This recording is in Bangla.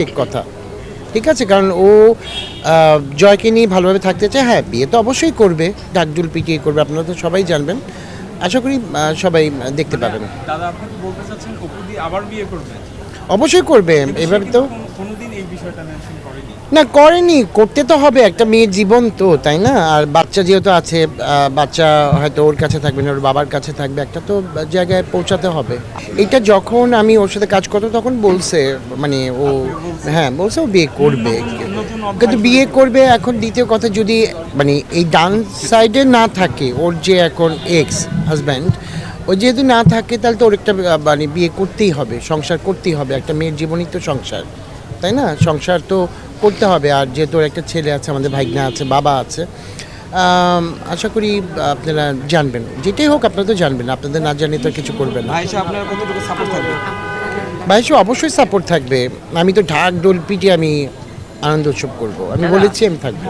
ঠিক কথা। ঠিক আছে কারণ ও জয়কে নিয়ে ভালোভাবে থাকতে চায়। হ্যাঁ বিয়ে তো অবশ্যই করবে ডাকডুল পিটিয়ে করবে আপনারা তো সবাই জানবেন। আশা করি সবাই দেখতে পাবেন। দাদা আপনি বলতে চাচ্ছেন অপু দি আবার বিয়ে করবে? অবশ্যই করবে এভাবে তো কোনোদিন এই বিষয়টা মেনশন করেনি না করেনি করতে তো হবে একটা মেয়ের জীবন তো তাই না? আর বাচ্চা যেহেতু আছে বাচ্চা হয়তো ওর কাছে থাকবে না ওর বাবার কাছে থাকবে একটা তো জায়গায় পৌঁছাতে হবে। এটা যখন আমি ওর সাথে কাজ করতো তখন বলছে মানে ও হ্যাঁ বলছে ও বিয়ে করবে। কিন্তু বিয়ে করবে এখন দ্বিতীয় কথা যদি মানে এই ডান সাইডে না থাকে ওর যে এখন এক্স হাজব্যান্ড ও যেহেতু না থাকে তাহলে তো ওর একটা মানে বিয়ে করতেই হবে সংসার করতেই হবে একটা মেয়ের জীবনই তো সংসার। তাই না? সংসার তো করতে হবে। আর যেহেতু একটা ছেলে আছে আমাদের ভাইগনা আছে বাবা আছে আশা করি আপনারা জানবেন। যেটাই হোক আপনারা তো জানবেন। আপনাদের না জানিয়ে তো কিছু করবেন না। থাকবে? ভাইসু অবশ্যই সাপোর্ট থাকবে। আমি তো ঢাক ডোল পিটি আমি আনন্দ উৎসব করব। আমি বলেছি আমি থাকব।